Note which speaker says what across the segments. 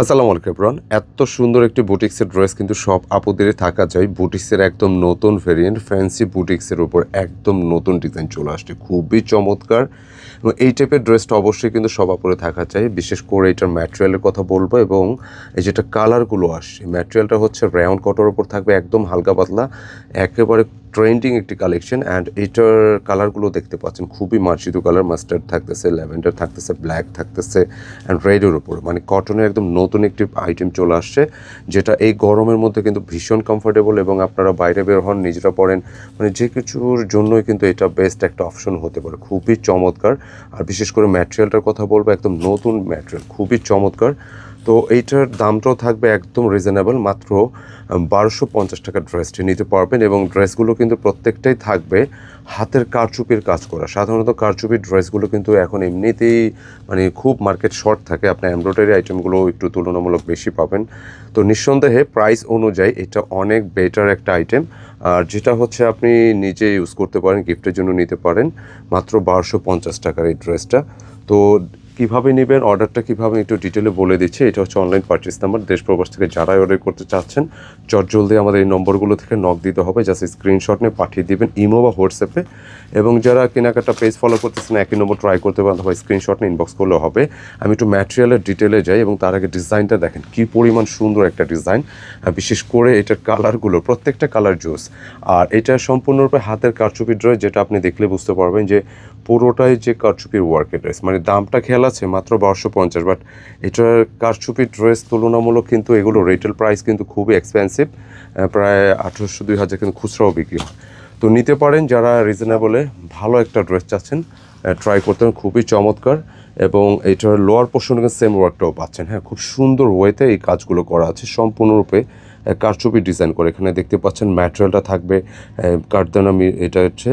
Speaker 1: আসসালামু আলাইকুম, এভরিওয়ান। এত সুন্দর একটি বুটিক্সের ড্রেস কিন্তু সব আপুদের থাকা যায়। বুটিক্সের একদম নতুন ভেরিয়েন্ট ফ্যান্সি বুটিক্সের উপর একদম নতুন ডিজাইন চলে আসছে। খুবই চমৎকার। এবং এই টাইপের ড্রেসটা অবশ্যই কিন্তু সব আপুরে থাকা চাই বিশেষ করে এটার ম্যাটেরিয়ালের কথা বলব এবং এই যেটা কালারগুলো আসছে ম্যাটেরিয়ালটা হচ্ছে রাউন্ড কটার উপর থাকবে, একদম হালকা পাতলা। একেবারে ট্রেন্ডিং একটি কালেকশন অ্যান্ড এটার কালারগুলো দেখতে পাচ্ছেন। খুবই মার্জিত কালার মাস্টার্ড থাকতেছে ল্যাভেন্ডার থাকতেছে ব্ল্যাক থাকতেছে অ্যান্ড রেডের উপর মানে কটনের একদম নতুন একটি আইটেম চলে আসছে, যেটা এই গরমের মধ্যে কিন্তু ভীষণ কমফোর্টেবল এবং আপনারা বাইরে বের হন, নিজেরা পড়েন মানে যে কিছুর জন্যই কিন্তু এটা বেস্ট একটা অপশন হতে পারে। খুবই চমৎকার। আর বিশেষ করে ম্যাটেরিয়ালটার কথা বলব, একদম নতুন ম্যাটেরিয়াল খুবই চমৎকার। তো এইটার দামটাও থাকবে একদম রিজনেবল মাত্র বারোশো পঞ্চাশ টাকা ড্রেসটি নিতে পারবেন এবং ড্রেসগুলো কিন্তু প্রত্যেকটাই থাকবে হাতের কারচুপির কাজ করা। সাধারণত কারচুপির ড্রেসগুলো কিন্তু এখন এমনিতেই মানে খুব মার্কেট শর্ট থাকে। আপনি এমব্রয়ডারি আইটেমগুলো একটু তুলনামূলক বেশি পাবেন। তো নিঃসন্দেহে প্রাইস অনুযায়ী এটা অনেক বেটার একটা আইটেম আর যেটা হচ্ছে আপনি নিজে ইউজ করতে পারেন গিফটের জন্য নিতে পারেন, মাত্র বারোশো পঞ্চাশ টাকার এই ড্রেসটা তো কীভাবে নেবেন? অর্ডারটা কীভাবে? একটু ডিটেলে বলে দিচ্ছি। এটা হচ্ছে অনলাইন পার্চেস নাম্বার দেশ প্রবাস থেকে যারাই অর্ডার করতে চাচ্ছেন জলদি আমাদের এই নম্বরগুলো থেকে নক দিতে হবে। জাস্ট স্ক্রিনশট নিয়ে পাঠিয়ে দিবেন ইমো বা হোয়াটসঅ্যাপে এবং যারা কেনাকাটা পেজ ফলো করতেছেন, একই নম্বর ট্রাই করতে পারেন অথবা স্ক্রিনশট নিয়ে ইনবক্স করলেও হবে। আমি একটু ম্যাটেরিয়ালের ডিটেলে যাই এবং তার আগে ডিজাইনটা দেখেন। কী পরিমাণ সুন্দর একটা ডিজাইন বিশেষ করে এটার কালারগুলো প্রত্যেকটা কালার জুস আর এটা সম্পূর্ণরূপে হাতের কারচুপি ড্রয় যেটা আপনি দেখলে বুঝতে পারবেন যে পুরোটাই যে কারচুপির ওয়ার্কের ড্রেস মানে দামটা খেয়াল আছে মাত্র বারোশো পঞ্চাশ বাট এটার কারচুপির ড্রেস তুলনামূলক কিন্তু এগুলো রিটেল প্রাইস কিন্তু খুবই এক্সপেন্সিভ প্রায় আঠেরোশো দুই হাজার কিন্তু খুচরাও বিক্রি হয়। তো নিতে পারেন যারা রিজনেবলে ভালো একটা ড্রেস চাচ্ছেন ট্রাই করতে পারেন, খুবই চমৎকার এবং এটার লোয়ার পোর্শনে সেম ওয়ার্কটাও পাচ্ছেন। হ্যাঁ খুব সুন্দর ওয়েতে এই কাজগুলো করা আছে সম্পূর্ণরূপে কারচুপি ডিজাইন করে। এখানে দেখতে পাচ্ছেন ম্যাটেরিয়ালটা থাকবে কাঠদানা এটা হচ্ছে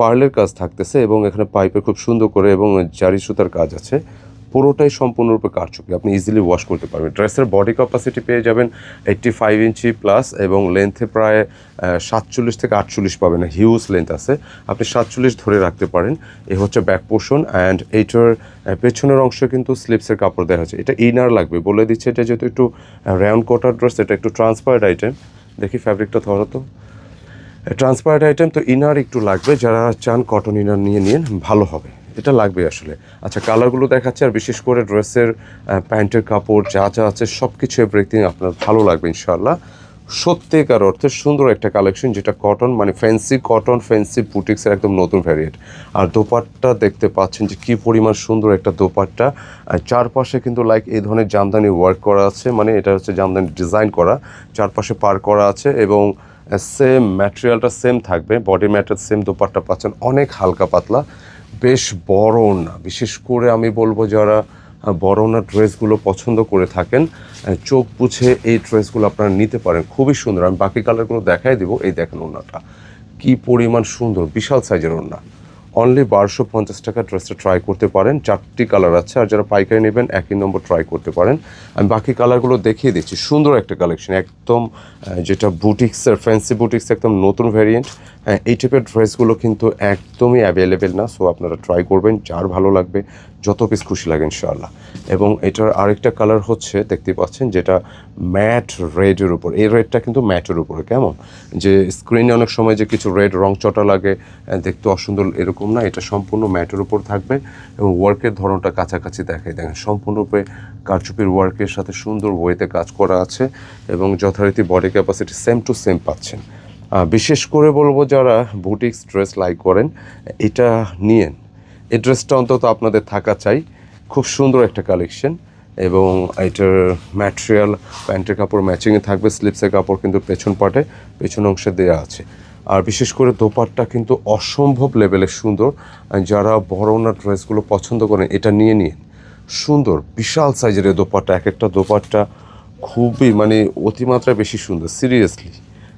Speaker 1: পার্লের কাজ থাকতেছে এবং এখানে পাইপের খুব সুন্দর করে এবং জারি সুতার কাজ আছে। পুরোটাই সম্পূর্ণরূপে কারচুপি। আপনি ইজিলি ওয়াশ করতে পারবেন। ড্রেসের বডি ক্যাপাসিটি পেয়ে যাবেন এইট্টি ফাইভ ইঞ্চি প্লাস এবং লেন্থে প্রায় সাতচল্লিশ থেকে আটচল্লিশ পাবেন। হিউজ লেন্থ আছে। আপনি সাতচল্লিশ ধরে রাখতে পারেন। এ হচ্ছে ব্যাক পোর্শন অ্যান্ড এইটার পেছনের অংশ কিন্তু স্লিপসের কাপড় দেওয়া হয়েছে এটা ইনার লাগবে। বলে দিচ্ছে এটা যেহেতু একটু রাউন্ড কোটার ড্রেস এটা একটু ট্রান্সপারেন্ট আইটেম দেখি ফ্যাব্রিকটা ধরো তো। ট্রান্সপারেন্ট আইটেম তো ইনার একটু লাগবে, যারা চান কটন ইনার নিয়ে নিন, ভালো হবে। এটা লাগবে আসলে। আচ্ছা কালারগুলো দেখাচ্ছে, আর বিশেষ করে ড্রেসের প্যান্টের কাপড়, যা যা আছে সব কিছু এভরিথিং আপনার ভালো লাগবে ইনশাল্লাহ সত্যিকার অর্থে সুন্দর একটা কালেকশন যেটা কটন মানে ফ্যান্সি কটন ফ্যান্সি বুটিক্সের একদম নতুন ভ্যারিয়েন্ট আর দোপাট্টা দেখতে পাচ্ছেন যে কী পরিমাণ সুন্দর একটা দোপাট্টা। চারপাশে কিন্তু লাইক এই ধরনের জামদানি ওয়ার্ক করা আছে মানে এটা হচ্ছে জামদানি ডিজাইন করা। চারপাশে পার করা আছে এবং সেম ম্যাটেরিয়ালটা সেম থাকবে বডি ম্যাটেরিয়াল সেম দোপাট্টা পাচ্ছেন, অনেক হালকা পাতলা, বেশ বড় না বিশেষ করে আমি বলব যারা বড় না ড্রেসগুলো পছন্দ করে থাকেন চোখ বুঝে এই ড্রেসগুলো আপনারা নিতে পারেন। খুবই সুন্দর। আমি বাকি কালারগুলো দেখাই দিব, এই দেখেন ওনাটা কি পরিমাণ সুন্দর, বিশাল সাইজের ওনা অনলি বারোশো পঞ্চাশ টাকা ড্রেসটা ট্রাই করতে পারেন। চারটি কালার আছে, আর যারা পাইকারি নেবেন, একই নম্বর ট্রাই করতে পারেন। আমি বাকি কালারগুলো দেখিয়ে দিচ্ছি। সুন্দর একটা কালেকশন একদম যেটা বুটিক্সের ফ্যান্সি বুটিক্স একদম নতুন ভ্যারিয়েন্ট এই টাইপের ড্রেসগুলো কিন্তু একদমই অ্যাভেলেবেল না সো আপনারা ট্রাই করবেন, যার ভালো লাগবে, যত পিস খুশি লাগে, ইনশাআল্লাহ। এবং এটার আরেকটা কালার হচ্ছে, দেখতে পাচ্ছেন, যেটা ম্যাট রেডের উপর। এই রেডটা কিন্তু ম্যাটের উপরে, কেমন? যে স্ক্রিনে অনেক সময় যে কিছু রেড রং চটা লাগে দেখতে অসুন্দর এরকম না, এটা সম্পূর্ণ ম্যাটের উপর থাকবে এবং ওয়ার্কের ধরনটা কাছাকাছি দেখায়। দেখেন, সম্পূর্ণরূপে কারচুপির ওয়ার্কের সাথে সুন্দর ওয়েতে কাজ করা আছে এবং যথারীতি body capacity same to same পাচ্ছেন। বিশেষ করে বলব যারা বুটিক্স ড্রেস লাইক করেন, এটা নিয়েন। এই ড্রেসটা অন্তত আপনাদের থাকা চাই। খুব সুন্দর একটা কালেকশন এবং এটার ম্যাটেরিয়াল, প্যান্টের কাপড় ম্যাচিংয়ে থাকবে, স্লিপসের কাপড় কিন্তু পেছন পাটে, পেছন অংশে দেওয়া আছে। আর বিশেষ করে দোপাট্টা কিন্তু অসম্ভব লেভেলের সুন্দর। যারা বড় না ড্রেসগুলো পছন্দ করেন, এটা নিয়ে নিন সুন্দর, বিশাল সাইজের এই দোপাট্টা, এক একটা দোপাট্টা খুবই মানে অতিমাত্রায় বেশি সুন্দর সিরিয়াসলি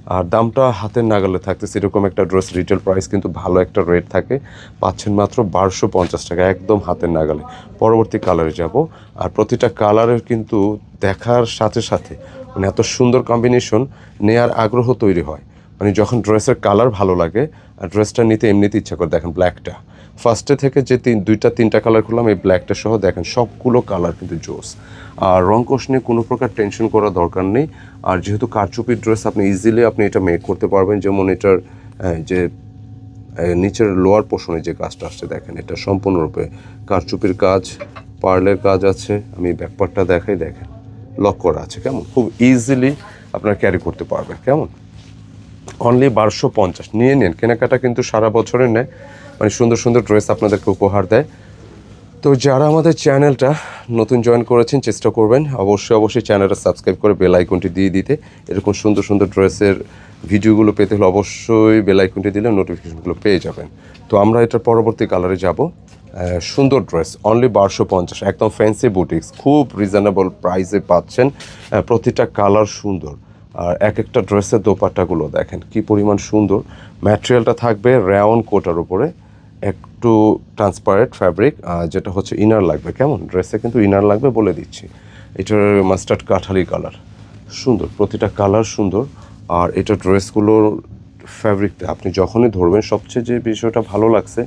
Speaker 1: আর দামটা হাতের নাগালে থাকতেছে সেরকম একটা ড্রেস রিটেল প্রাইস কিন্তু ভালো একটা রেট থাকে। পাচ্ছেন মাত্র বারোশো পঞ্চাশ টাকা, একদম হাতের নাগালে। পরবর্তী কালারে যাব। আর প্রতিটা কালারের কিন্তু দেখার সাথে সাথে মানে এত সুন্দর কম্বিনেশন নেয়ার আগ্রহ তৈরি হয়। মানে যখন ড্রেসের কালার ভালো লাগে, আর ড্রেসটা নিতে এমনিতে ইচ্ছা করে, দেখেন ব্ল্যাকটা ফার্স্টে থেকে যে তিন, দুইটা, তিনটা কালার করলাম এই ব্ল্যাকটা সহ দেখেন সবগুলো কালার কিন্তু জোস। আর রং কোষ নিয়ে কোনো প্রকার টেনশন করার দরকার নেই। আর যেহেতু কারচুপির ড্রেস আপনি ইজিলি আপনি এটা মেক করতে পারবেন, যেমন এটার যে নিচের লোয়ার পোর্শনে যে কাজটা আসছে, দেখেন এটা সম্পূর্ণরূপে কারচুপির কাজ, পার্লের কাজ আছে। আমি ব্যাপারটা দেখাই, দেখেন লক করা আছে, কেমন? খুব ইজিলি আপনারা ক্যারি করতে পারবেন, কেমন? অনলি বারোশো পঞ্চাশ, নিয়ে নিন। কেনাকাটা কিন্তু সারা বছরের নেয়। মানে সুন্দর সুন্দর ড্রেস আপনাদেরকে উপহার দেয়। তো যারা আমাদের চ্যানেলটা নতুন জয়েন করেছেন, চেষ্টা করবেন। অবশ্যই অবশ্যই চ্যানেলটা সাবস্ক্রাইব করে বেল আইকনটি দিয়ে দিতে। এরকম সুন্দর সুন্দর ড্রেসের ভিডিওগুলো পেতে হলে অবশ্যই বেল আইকনটি দিলে নোটিফিকেশনগুলো পেয়ে যাবেন। তো আমরা এটার পরবর্তী কালারে যাব। সুন্দর ড্রেস অনলি বারোশো পঞ্চাশ, একদম ফ্যান্সি বুটিক্স খুব রিজনেবল প্রাইসে পাচ্ছেন। প্রতিটা কালার সুন্দর। আর এক একটা ড্রেসের দোপাট্টাগুলো দেখেন, কি পরিমাণ সুন্দর। ম্যাটেরিয়ালটা থাকবে র্যাওন কোটার উপরে। একটু ট্রান্সপারেন্ট ফ্যাব্রিক যেটা হচ্ছে ইনার লাগবে। কেমন? ড্রেসে কিন্তু ইনার লাগবে বলে দিচ্ছি। এটার মাস্টার্ড কাঠালি কালার সুন্দর, প্রতিটা কালার সুন্দর। আর এটা ড্রেসগুলোর ফ্যাব্রিকটা আপনি যখনই ধরবেন, সবচেয়ে যে বিষয়টা ভালো লাগছে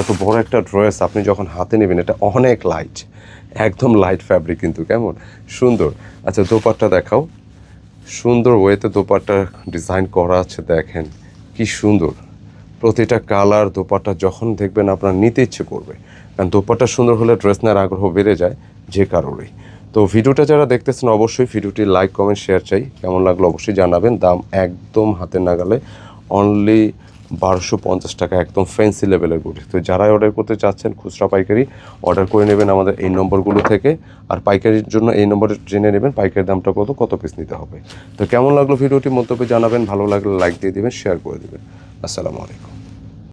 Speaker 1: এত বড় একটা ড্রেস আপনি যখন হাতে নেবেন, এটা অনেক লাইট একদম লাইট ফ্যাব্রিক কিন্তু, কেমন? সুন্দর। আচ্ছা দোপাট্টা দেখাও। সুন্দর ওয়েতে দোপাট্টা ডিজাইন করা আছে, দেখেন। কি সুন্দর। প্রতিটা কালার দোপাট্টা যখন দেখবেন আপনার নিতে ইচ্ছে করবে। কারণ দোপাট্টা সুন্দর হলে ড্রেস নেওয়ার আগ্রহ বেড়ে যায় যে কারোরই তো ভিডিওটা যারা দেখতেছেন অবশ্যই ভিডিওটি লাইক, কমেন্ট, শেয়ার চাই। কেমন লাগল অবশ্যই জানাবেন। দাম একদম হাতের নাগালে। অনলি বারোশো পঞ্চাশ টাকা, একদম ফ্যান্সি লেভেলের বুটি তো যারাই অর্ডার করতে চাচ্ছেন খুচরা পাইকারি অর্ডার করে নেবেন আমাদের এই নম্বরগুলো থেকে। আর পাইকারির জন্য এই নম্বরে জেনে নেবেন পাইকারি দামটা কত কত পিস নিতে হবে। তো কেমন লাগল ভিডিওটি মন্তব্যে জানাবেন। ভালো লাগলে লাইক দিয়ে দিবেন শেয়ার করে দিবেন। আসসালামু আলাইকুম